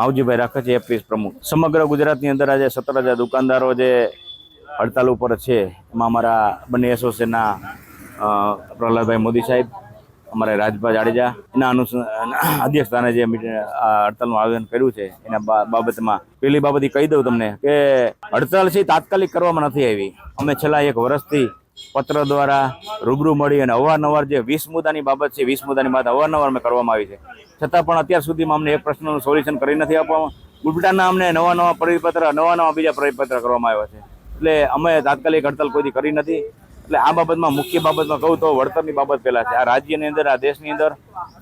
માવજીભાઈ રાખે છે એપીએસ પ્રમુખ. સમગ્ર ગુજરાતની અંદર આજે સત્તર હજાર દુકાનદારો જે હડતાલ ઉપર છે, એમાં અમારા બંને એસોસિએશનના પ્રહલાદભાઈ મોદી સાહેબ, અમારે રાજભા જાડેજા, એના અનુસ, અધ્યક્ષસ્થાને જે હડતાલનું આયોજન કર્યું છે, એના બાબતમાં પહેલી બાબત કહી દઉં તમને કે હડતાલ છે તાત્કાલિક કરવામાં નથી આવી. અમે છેલ્લા એક વર્ષથી પત્ર દ્વારા રૂબરૂ મળી અને અવારનવાર જે વીસ મુદ્દાની બાબત છે, વીસ મુદ્દાની બાબત અવારનવાર અમે કરવામાં આવી છે. છતાં પણ અત્યાર સુધીમાં અમને એક પ્રશ્નનું સોલ્યુશન કરી નથી આપવામાં. ઉલટાના અમને નવા નવા પરિપત્ર, નવા નવા બીજા પરિપત્ર કરવામાં આવ્યા છે. એટલે અમે તાત્કાલિક હડતાલ કોઈથી કરી નથી. એટલે આ બાબતમાં મુખ્ય બાબતમાં કહું તો વળતરની બાબત પહેલાં છે. આ રાજ્યની અંદર, આ દેશની અંદર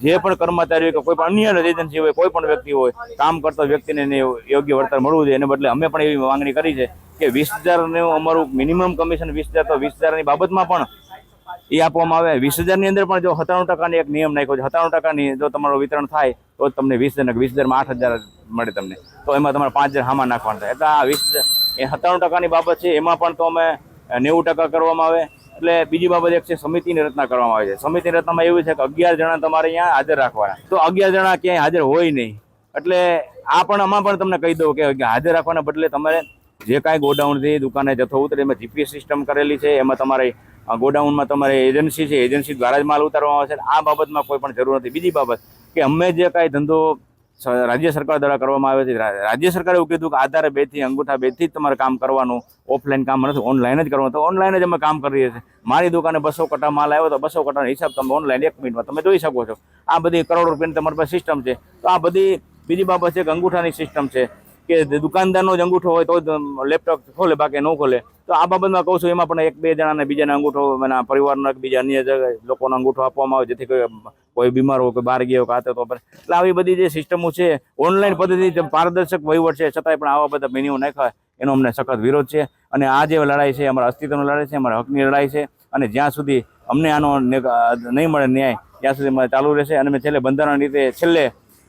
જે પણ કર્મચારી હોય કે કોઈ પણ અન્ય એજન્સી હોય, કોઈ પણ વ્યક્તિ હોય, કામ કરતો વ્યક્તિને યોગ્ય વળતર મળવું જોઈએ. એને બદલે અમે પણ એવી માંગણી કરી છે કે વીસ હજારનું અમારું મિનિમમ કમિશન વીસ હજાર તો વીસ હજારની બાબતમાં પણ એ આપવામાં આવે. વીસ હજારની અંદર પણ જો સત્તાણું ટકાની એક નિયમ નાખ્યો છે, સત્તાણું ટકાની જો તમારું વિતરણ થાય, તો તમને વીસ હજાર વીસ હજારમાં આઠ હજાર મળે તમને. તો એમાં તમારે પાંચ હજાર હામાં નાખવાના થાય. એટલે આ વીસ એ સત્તાણું ટકાની બાબત છે, એમાં પણ તો અમે નેવું ટકા કરવામાં આવે. એટલે બીજી બાબત એક છે, સમિતિની રચના કરવામાં આવે છે. સમિતિની રચનામાં એવું છે કે અગિયાર જણા તમારે અહીંયા હાજર રાખવાના. તો અગિયાર જણા ક્યાંય હાજર હોય નહીં. એટલે આ પણ આમાં પણ તમને કહી દઉં કે હાજર રાખવાના બદલે તમારે જે કાંઈ ગોડાઉનથી દુકાને જથ્થો ઉતરે, એમાં જીપીએસ સિસ્ટમ કરેલી છે, એમાં તમારે ગોડાઉનમાં તમારે એજન્સી છે એજન્સી દ્વારા જ માલ ઉતારવામાં આવે છે, આ બાબતમાં કોઈ પણ જરૂર નથી. બીજી બાબત કે અમે જે કાંઈ ધંધો રાજ્ય સરકાર દ્વારા કરવામાં આવે છે રાજ્ય સરકારે એવું કીધું કે આધારે બેથી અંગૂઠા બેથી જ તમારે કામ કરવાનું ઓફલાઈન કામ નથી ઓનલાઈન જ કરવાનું. તો ઓનલાઈન જ અમે કામ કરીએ છીએ. મારી દુકાને બસો કટા માલ આવ્યો તો બસો કટાનો હિસાબ તમે ઓનલાઈન એક મિનિટમાં તમે જોઈ શકો છો. આ બધી કરોડ રૂપિયાની તમારી પાસે સિસ્ટમ છે. તો આ બધી બીજી બાબત છે કે અંગૂઠાની સિસ્ટમ છે. કે દુકાનદારનો જ અંગૂઠો હોય તો જ લેપટોપ ખોલે, બાકી ન ખોલે. તો આ બાબતમાં કહું છું, એમાં પણ એક બે જણાને બીજાને અંગૂઠો, એના પરિવારનો બીજા અન્ય જગ્યાએ લોકોનો અંગૂઠો આપવામાં આવે, જેથી કોઈ કોઈ બીમાર હોય, કોઈ બહાર ગયો, કે આ તો એટલે આવી બધી જે સિસ્ટમો છે, ઓનલાઈન પદ્ધતિ પારદર્શક વહીવટ છે, છતાંય પણ આવા બધા મેન્યુ નાખાય એનો અમને સખત વિરોધ છે. અને આ જે લડાઈ છે, અમારા અસ્તિત્વની લડાઈ છે, અમારા હકની લડાઈ છે, અને જ્યાં સુધી અમને આનો નહીં મળે ન્યાય, ત્યાં સુધી અમારે ચાલુ રહેશે. અને અમે છેલ્લે બંધારણ રીતે, છેલ્લે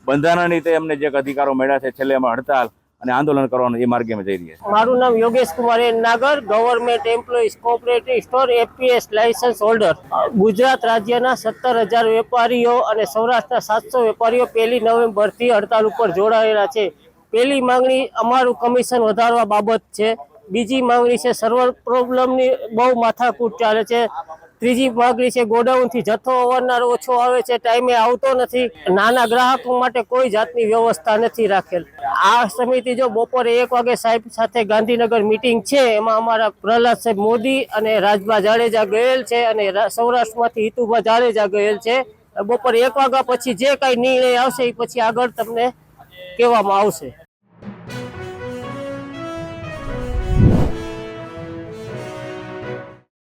બંધારણ રીતે અમને જે અધિકારો મળ્યા છે, છેલ્લે અમે હડતાલ અને આંદોલન કરવાનું એ માર્ગે અમે જઈ રહ્યા છીએ. મારું નામ Yogesh Kumar Nagar government employees cooperative store APS licence holder Gujarat રાજ્યના સત્તર હજાર વેપારીઓ અને સૌરાષ્ટ્રના સાતસો વેપારીઓ પહેલી નવેમ્બરથી હડતાલ ઉપર જોડાયેલા છે. પહેલી માંગણી, અમારું કમિશન વધારવા બાબત છે. બીજી માંગણી છે સર્વર પ્રોબ્લેમની બહુ માથાકૂટ ચાલે છે. ત્રીજી પાઘડી છે, ગોડાઉનથી જથ્થો અવારનવાર ઓછો આવે છે, ટાઈમે આવતો નથી. નાના ગ્રાહકો માટે કોઈ જાતની વ્યવસ્થા નથી રાખેલ. આ સમિતિ જો બપોરે એક વાગે સાહેબ સાથે ગાંધીનગર મીટિંગ છે, એમાં અમારા પ્રહલાદ સાહેબ મોદી અને રાજભા જાડેજા ગયેલ છે અને સૌરાષ્ટ્રમાંથી હિતુભા જાડેજા ગયેલ છે. બપોરે એક વાગ્યા પછી જે કાંઈ નિર્ણય આવશે, એ પછી આગળ તમને કહેવામાં આવશે.